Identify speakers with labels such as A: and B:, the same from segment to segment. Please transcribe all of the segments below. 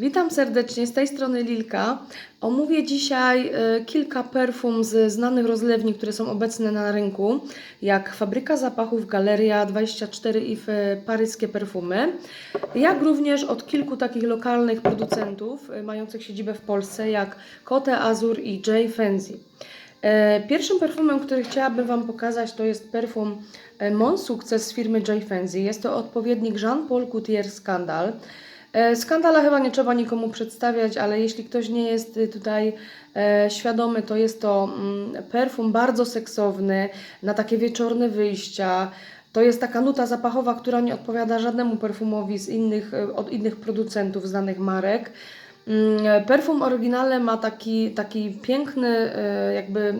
A: Witam serdecznie, z tej strony Lilka. Omówię dzisiaj e, kilka perfum z znanych rozlewni, które są obecne na rynku, jak Fabryka Zapachów, Galeria 24 i paryskie perfumy, jak również od kilku takich lokalnych producentów e, mających siedzibę w Polsce, jak Cote Azur i J. Fenzi. E, Pierwszym perfumem, który chciałabym Wam pokazać, to jest perfum Mon z firmy J. Fenzi. Jest to odpowiednik Jean-Paul Coutier Scandal. E, Skandala chyba nie trzeba nikomu przedstawiać, ale jeśli ktoś nie jest y, tutaj e, świadomy, to jest to mm, perfum bardzo seksowny na takie wieczorne wyjścia. To jest taka nuta zapachowa, która nie odpowiada żadnemu perfumowi z innych, e, od innych producentów znanych marek. Mm, Perfum oryginalny ma taki, taki piękny, jakby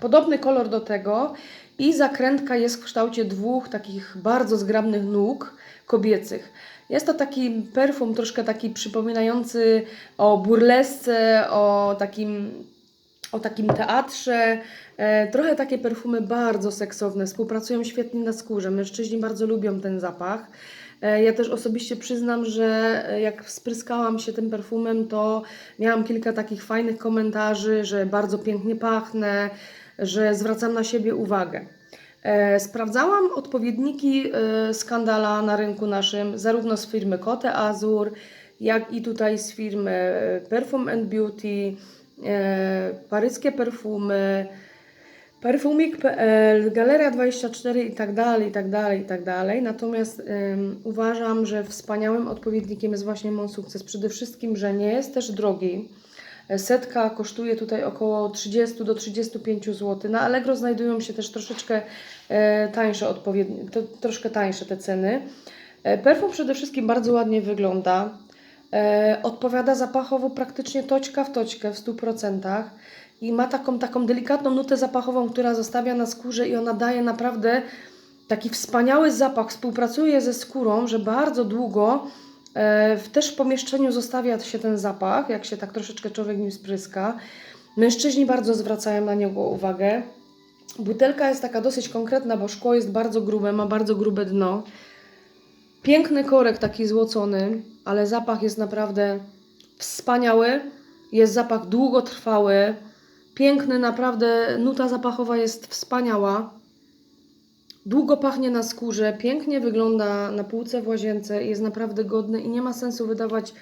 A: podobny kolor do tego i zakrętka jest w kształcie dwóch takich bardzo zgrabnych nóg kobiecych. Jest to taki perfum troszkę taki przypominający o burlesce, o takim, o takim teatrze. E, trochę takie perfumy bardzo seksowne, współpracują świetnie na skórze. Mężczyźni bardzo lubią ten zapach. E, Ja też osobiście przyznam, że jak spryskałam się tym perfumem, to miałam kilka takich fajnych komentarzy, że bardzo pięknie pachnę, że zwracam na siebie uwagę. E, Sprawdzałam odpowiedniki e, skandala na rynku naszym, zarówno z firmy Cote Azur, jak i tutaj z firmy e, Perfume and Beauty, paryskie perfumy, Perfumik.pl, Galeria 24 i tak dalej, i tak dalej, i tak dalej. Natomiast ym, uważam, że wspaniałym odpowiednikiem jest właśnie Mon Sukces. Przede wszystkim, że nie jest też drogi. Setka kosztuje tutaj około 30 do 35 zł. Na Allegro znajdują się też troszeczkę e, tańsze odpowiednie, troszkę tańsze te ceny. E, perfum przede wszystkim bardzo ładnie wygląda. E, odpowiada zapachowo praktycznie toćka w toćkę w 100% i ma taką, taką delikatną nutę zapachową, która zostawia na skórze i ona daje naprawdę taki wspaniały zapach. Współpracuje ze skórą, że bardzo długo w, też w pomieszczeniu zostawia się ten zapach, jak się tak troszeczkę człowiek nim spryska. Mężczyźni bardzo zwracają na niego uwagę. Butelka jest taka dosyć konkretna, bo szkło jest bardzo grube, ma bardzo grube dno. Piękny korek taki złocony, ale zapach jest naprawdę wspaniały. Jest zapach długotrwały, piękny, naprawdę nuta zapachowa jest wspaniała. Długo pachnie na skórze, pięknie wygląda na półce w łazience, jest naprawdę godny i nie ma sensu wydawać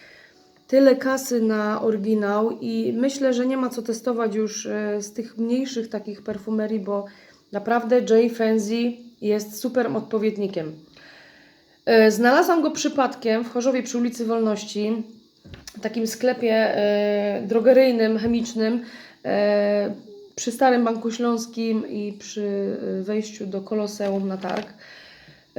A: tyle kasy na oryginał i myślę, że nie ma co testować już e, z tych mniejszych takich perfumerii, bo naprawdę J. Fenzi jest super odpowiednikiem. E, Znalazłam go przypadkiem w Chorzowie przy ulicy Wolności, w takim sklepie e, drogeryjnym, chemicznym, przy Starym Banku Śląskim i przy e, wejściu do Koloseum na targ.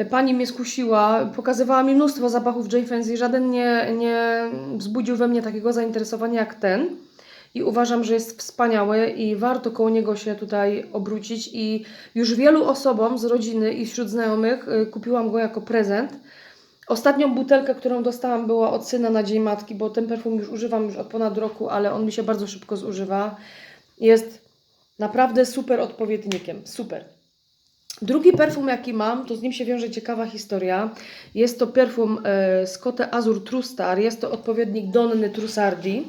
A: Pani mnie skusiła, pokazywała mi mnóstwo zapachów J. Fenzi, żaden nie, nie wzbudził we mnie takiego zainteresowania jak ten. I uważam, że jest wspaniały i warto koło niego się tutaj obrócić. I już wielu osobom z rodziny i wśród znajomych y, kupiłam go jako prezent. Ostatnią butelkę, którą dostałam, była od syna na Dzień Matki, bo ten perfum już używam już od ponad roku, ale on mi się bardzo szybko zużywa. Jest naprawdę super odpowiednikiem. Super. Drugi perfum, jaki mam, to z nim się wiąże ciekawa historia. Jest to perfum e, z Cote Azur Trustar. Jest to odpowiednik Donny Trussardi.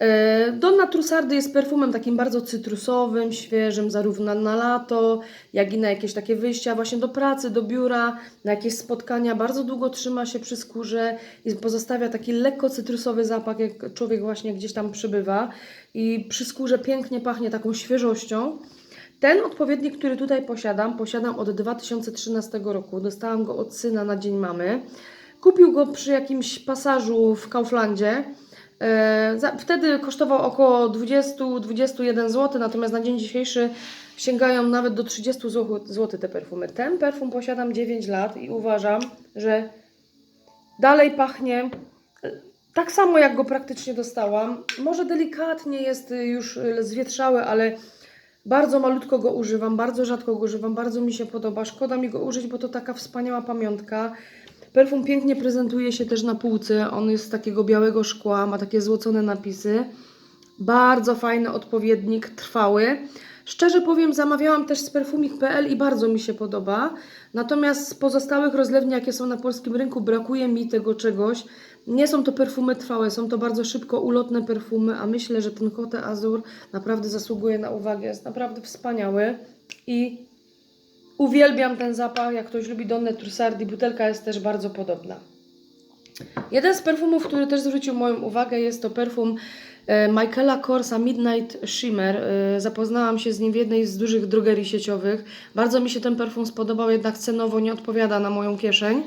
A: E, Donna Trussardi jest perfumem takim bardzo cytrusowym, świeżym, zarówno na lato, jak i na jakieś takie wyjścia właśnie do pracy, do biura, na jakieś spotkania. Bardzo długo trzyma się przy skórze i pozostawia taki lekko cytrusowy zapach, jak człowiek właśnie gdzieś tam przybywa. I przy skórze pięknie pachnie taką świeżością. Ten odpowiednik, który tutaj posiadam, posiadam od 2013 roku. Dostałam go od syna na Dzień Mamy. Kupił go przy jakimś pasażu w Kauflandzie. E, Wtedy kosztował około 20-21 zł, natomiast na dzień dzisiejszy sięgają nawet do 30 zł te perfumy. Ten perfum posiadam 9 lat i uważam, że dalej pachnie e, tak samo jak go praktycznie dostałam. Może delikatnie jest już y, zwietrzały, ale bardzo malutko go używam, bardzo rzadko go używam, bardzo mi się podoba. Szkoda mi go użyć, bo to taka wspaniała pamiątka. Perfum pięknie prezentuje się też na półce. On jest z takiego białego szkła, ma takie złocone napisy. Bardzo fajny odpowiednik, trwały. Szczerze powiem, zamawiałam też z perfumik.pl i bardzo mi się podoba. Natomiast z pozostałych rozlewni, jakie są na polskim rynku, brakuje mi tego czegoś. Nie są to perfumy trwałe, są to bardzo szybko ulotne perfumy, a myślę, że ten Cote Azur naprawdę zasługuje na uwagę. Jest naprawdę wspaniały i uwielbiam ten zapach. Jak ktoś lubi Donne Trussardi, butelka jest też bardzo podobna. Jeden z perfumów, który też zwrócił moją uwagę, jest to perfum e, Michaela Korsa Midnight Shimmer. E, Zapoznałam się z nim w jednej z dużych drogerii sieciowych. Bardzo mi się ten perfum spodobał, jednak cenowo nie odpowiada na moją kieszeń.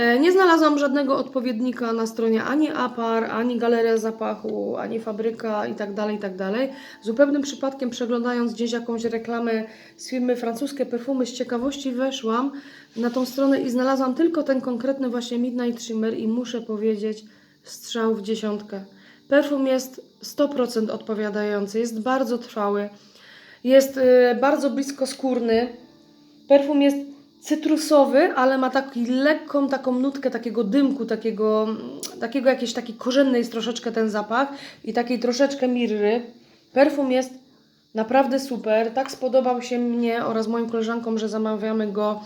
A: E, Nie znalazłam żadnego odpowiednika na stronie ani Apar, ani Galeria Zapachu, ani Fabryka itd., itd. Zupełnym przypadkiem przeglądając gdzieś jakąś reklamę z firmy francuskie perfumy, z ciekawości weszłam na tą stronę i znalazłam tylko ten konkretny właśnie Midnight Shimmer i muszę powiedzieć, strzał w dziesiątkę. Perfum jest 100% odpowiadający, jest bardzo trwały, jest y, bardzo blisko skórny. Perfum jest cytrusowy, ale ma taki lekką taką nutkę takiego dymku, takiego, takiego jakiejś takiej korzennej jest troszeczkę ten zapach i takiej troszeczkę mirry. Perfum jest naprawdę super. Tak spodobał się mnie oraz moim koleżankom, że zamawiamy go,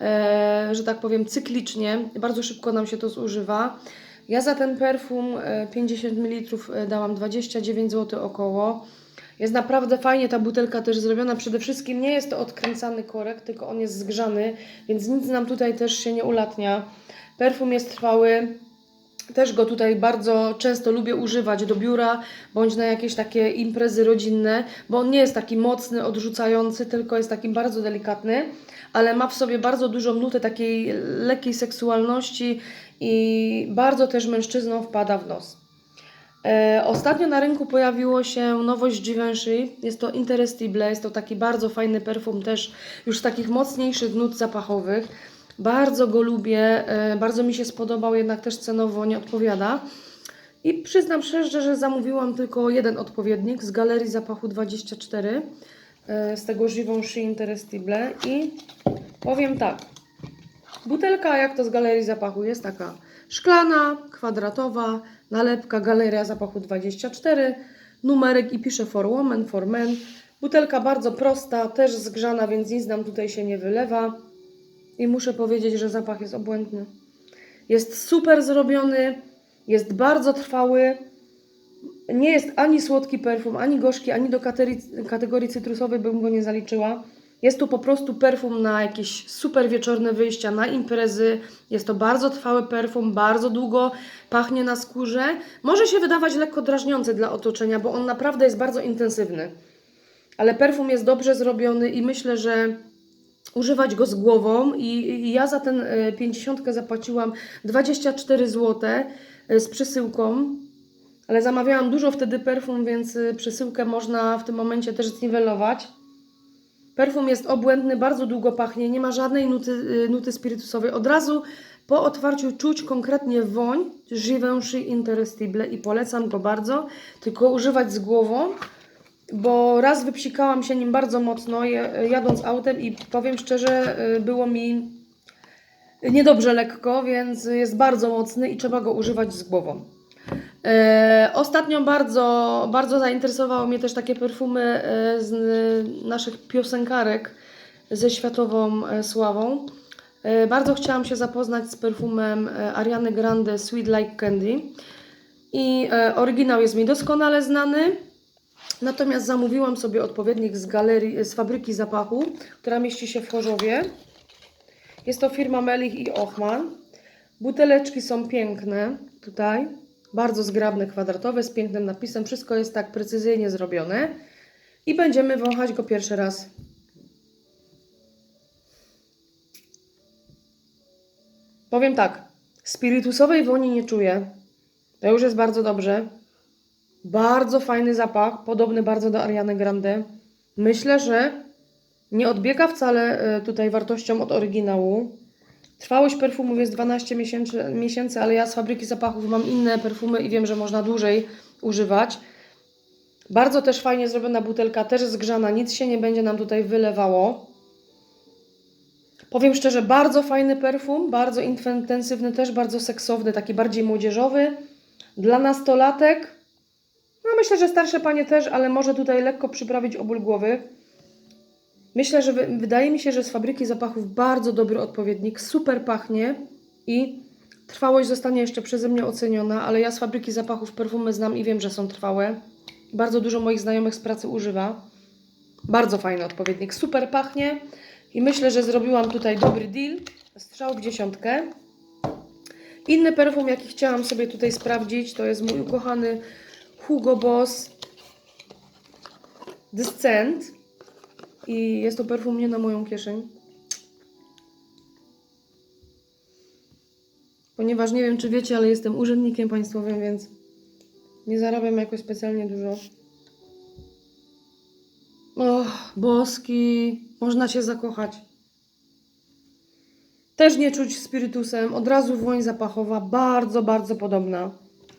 A: e, że tak powiem, cyklicznie. Bardzo szybko nam się to zużywa. Ja za ten perfum e, 50 ml dałam 29 zł około. Jest naprawdę fajnie ta butelka też zrobiona. Przede wszystkim nie jest to odkręcany korek, tylko on jest zgrzany, więc nic nam tutaj też się nie ulatnia. Perfum jest trwały. Też go tutaj bardzo często lubię używać do biura bądź na jakieś takie imprezy rodzinne, bo on nie jest taki mocny, odrzucający, tylko jest taki bardzo delikatny, ale ma w sobie bardzo dużą nutę takiej lekkiej seksualności i bardzo też mężczyznom wpada w nos. E, ostatnio na rynku pojawiło się nowość Givenchy. Jest to Interestible. Jest to taki bardzo fajny perfum, też już z takich mocniejszych nut zapachowych. Bardzo go lubię, e, bardzo mi się spodobał, jednak też cenowo nie odpowiada. I przyznam szczerze, że zamówiłam tylko jeden odpowiednik z Galerii Zapachu 24 e, z tego Givenchy Interestible i powiem tak. Butelka, jak to z Galerii Zapachu, jest taka szklana, kwadratowa, nalepka Galeria Zapachu 24, numerek i pisze for woman, for men. Butelka bardzo prosta, też zgrzana, więc nic nam tutaj się nie wylewa. I muszę powiedzieć, że zapach jest obłędny. Jest super zrobiony, jest bardzo trwały. Nie jest ani słodki perfum, ani gorzki, ani do kategorii cytrusowej bym go nie zaliczyła. Jest tu po prostu perfum na jakieś super wieczorne wyjścia, na imprezy. Jest to bardzo trwały perfum, bardzo długo pachnie na skórze. Może się wydawać lekko drażniący dla otoczenia, bo on naprawdę jest bardzo intensywny. Ale perfum jest dobrze zrobiony i myślę, że używać go z głową i, ja za ten e, 50 zapłaciłam 24 zł e, z przesyłką, ale zamawiałam dużo wtedy perfum, więc e, przesyłkę można w tym momencie też zniwelować. Perfum jest obłędny, bardzo długo pachnie, nie ma żadnej nuty, y, nuty spirytusowej. Od razu po otwarciu czuć konkretnie woń Givenchy Interestible i polecam go bardzo, tylko używać z głową, bo raz wypsikałam się nim bardzo mocno jadąc autem i powiem szczerze, y, było mi niedobrze lekko, więc jest bardzo mocny i trzeba go używać z głową. E, ostatnio bardzo, bardzo zainteresowały mnie też takie perfumy e, z naszych piosenkarek ze światową e, sławą. Bardzo chciałam się zapoznać z perfumem Ariany Grande Sweet Like Candy. I oryginał jest mi doskonale znany. Natomiast zamówiłam sobie odpowiednik z galerii, z fabryki zapachu, która mieści się w Chorzowie. Jest to firma Melich i Ochman. Buteleczki są piękne tutaj. Bardzo zgrabne, kwadratowe, z pięknym napisem. Wszystko jest tak precyzyjnie zrobione. I będziemy wąchać go pierwszy raz. Powiem tak, spirytusowej woni nie czuję. To już jest bardzo dobrze. Bardzo fajny zapach, podobny bardzo do Ariany Grande. Myślę, że nie odbiega wcale e, tutaj wartością od oryginału. Trwałość perfumów jest 12 miesięcy, miesięcy, ale ja z fabryki zapachów mam inne perfumy i wiem, że można dłużej używać. Bardzo też fajnie zrobiona butelka, też zgrzana, nic się nie będzie nam tutaj wylewało. Powiem szczerze, bardzo fajny perfum, bardzo intensywny, też bardzo seksowny, taki bardziej młodzieżowy. Dla nastolatek No myślę, że starsze panie też, ale może tutaj lekko przyprawić o ból głowy. Myślę, że wy, wydaje mi się, że z fabryki zapachów bardzo dobry odpowiednik, super pachnie i trwałość zostanie jeszcze przeze mnie oceniona, ale ja z fabryki zapachów perfumy znam i wiem, że są trwałe. Bardzo dużo moich znajomych z pracy używa. Bardzo fajny odpowiednik, super pachnie i myślę, że zrobiłam tutaj dobry deal. Strzał w dziesiątkę. Inny perfum, jaki chciałam sobie tutaj sprawdzić, to jest mój ukochany Hugo Boss Descent. I jest to perfum nie na moją kieszeń. Ponieważ nie wiem, czy wiecie, ale jestem urzędnikiem państwowym, więc nie zarabiam jakoś specjalnie dużo. Och, boski, można się zakochać. Też nie czuć spirytusem, od razu woń zapachowa, bardzo, bardzo podobna.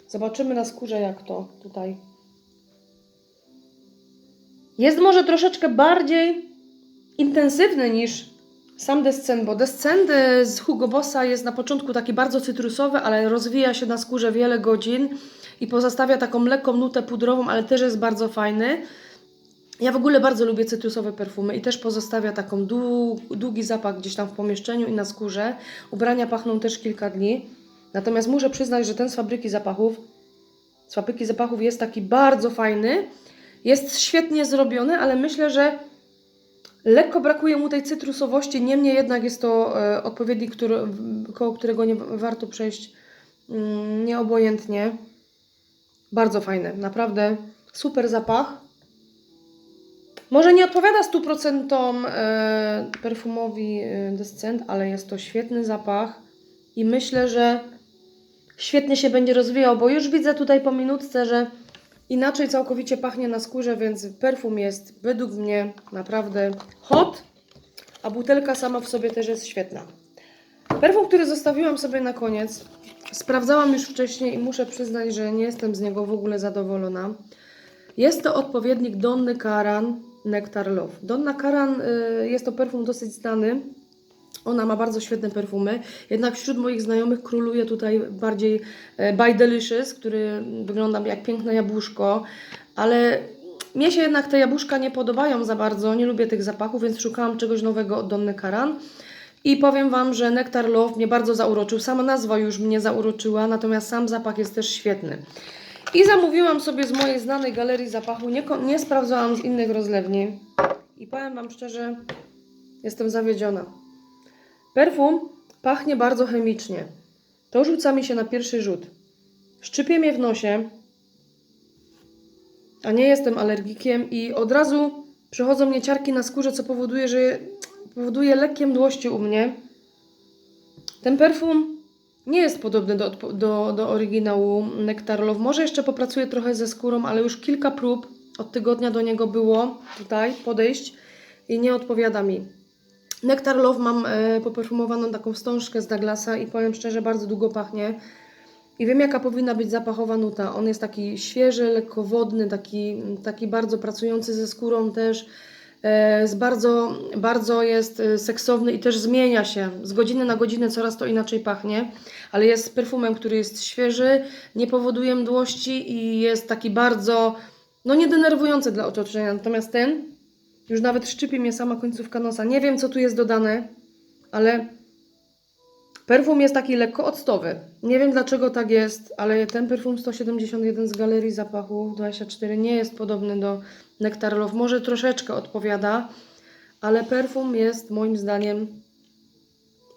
A: Zobaczymy na skórze jak to tutaj. Jest może troszeczkę bardziej intensywny niż sam Descent, bo Descent z Hugo Bossa jest na początku taki bardzo cytrusowy, ale rozwija się na skórze wiele godzin i pozostawia taką lekką nutę pudrową, ale też jest bardzo fajny. Ja w ogóle bardzo lubię cytrusowe perfumy i też pozostawia taką dłu- długi zapach gdzieś tam w pomieszczeniu i na skórze. Ubrania pachną też kilka dni. Natomiast muszę przyznać, że ten z fabryki zapachów, z fabryki zapachów jest taki bardzo fajny. Jest świetnie zrobiony, ale myślę, że lekko brakuje mu tej cytrusowości. Niemniej jednak jest to e, odpowiednik, który, koło którego nie warto przejść mm, nieobojętnie. Bardzo fajny, naprawdę super zapach. Może nie odpowiada 100% e, perfumowi e, Descent, ale jest to świetny zapach i myślę, że świetnie się będzie rozwijał, bo już widzę tutaj po minutce, że inaczej całkowicie pachnie na skórze, więc perfum jest według mnie naprawdę hot, a butelka sama w sobie też jest świetna. Perfum, który zostawiłam sobie na koniec, sprawdzałam już wcześniej i muszę przyznać, że nie jestem z niego w ogóle zadowolona. Jest to odpowiednik Donny Karan Nectar Love. Donna Karan y, jest to perfum dosyć znany. Ona ma bardzo świetne perfumy, jednak wśród moich znajomych króluje tutaj bardziej e, By Delicious, który wygląda jak piękne jabłuszko, ale mnie się jednak te jabłuszka nie podobają za bardzo, nie lubię tych zapachów, więc szukałam czegoś nowego od Donny Karan. I powiem Wam, że Nectar Love mnie bardzo zauroczył. Sama nazwa już mnie zauroczyła, natomiast sam zapach jest też świetny. I zamówiłam sobie z mojej znanej galerii zapachu, nie, nie sprawdzałam z innych rozlewni. I powiem Wam szczerze, jestem zawiedziona. Perfum pachnie bardzo chemicznie. To rzuca mi się na pierwszy rzut. Szczypie mnie w nosie, a nie jestem alergikiem i od razu przychodzą mnie ciarki na skórze, co powoduje, że powoduje lekkie mdłości u mnie. Ten perfum nie jest podobny do, do, do oryginału Nectar Love. Może jeszcze popracuję trochę ze skórą, ale już kilka prób od tygodnia do niego było tutaj podejść i nie odpowiada mi. Nectar Love mam e, poperfumowaną taką wstążkę z Douglasa i powiem szczerze, bardzo długo pachnie. I wiem, jaka powinna być zapachowa nuta. On jest taki świeży, lekko wodny, taki, taki bardzo pracujący ze skórą też. Jest bardzo, bardzo jest e, seksowny i też zmienia się. Z godziny na godzinę coraz to inaczej pachnie, ale jest perfumem, który jest świeży, nie powoduje mdłości i jest taki bardzo, no nie denerwujący dla otoczenia. Natomiast ten już nawet szczypi mnie sama końcówka nosa. Nie wiem, co tu jest dodane, ale perfum jest taki lekko octowy. Nie wiem, dlaczego tak jest, ale ten perfum 171 z Galerii Zapachów 24 nie jest podobny do Nectar Love. Może troszeczkę odpowiada, ale perfum jest moim zdaniem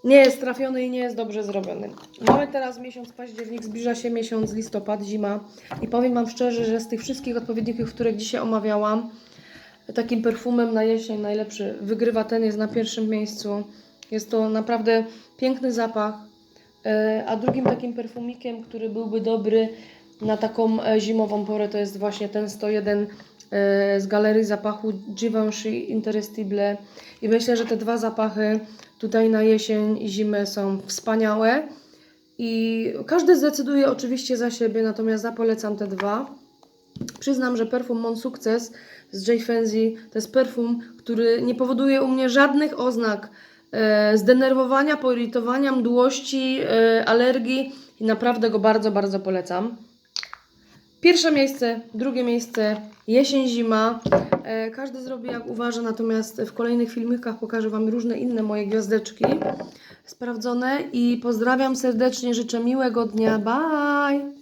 A: nie jest trafiony i nie jest dobrze zrobiony. Mamy teraz miesiąc październik, zbliża się miesiąc listopad, zima i powiem Wam szczerze, że z tych wszystkich odpowiedników, które dzisiaj omawiałam, takim perfumem na jesień najlepszy wygrywa ten, jest na pierwszym miejscu. Jest to naprawdę piękny zapach. E, A drugim takim perfumikiem, który byłby dobry na taką e, zimową porę, to jest właśnie ten 101 e, z galerii zapachu Givenchy Interestible. I myślę, że te dwa zapachy tutaj na jesień i zimę są wspaniałe. I każdy zdecyduje oczywiście za siebie, natomiast ja polecam te dwa. Przyznam, że perfum Mon Sukces z J. Fenzi to jest perfum, który nie powoduje u mnie żadnych oznak e, zdenerwowania, poirytowania, mdłości, e, alergii i naprawdę go bardzo, bardzo polecam. Pierwsze miejsce, drugie miejsce, jesień, zima. E, każdy zrobi jak uważa, natomiast w kolejnych filmikach pokażę Wam różne inne moje gwiazdeczki sprawdzone i pozdrawiam serdecznie, życzę miłego dnia. Bye!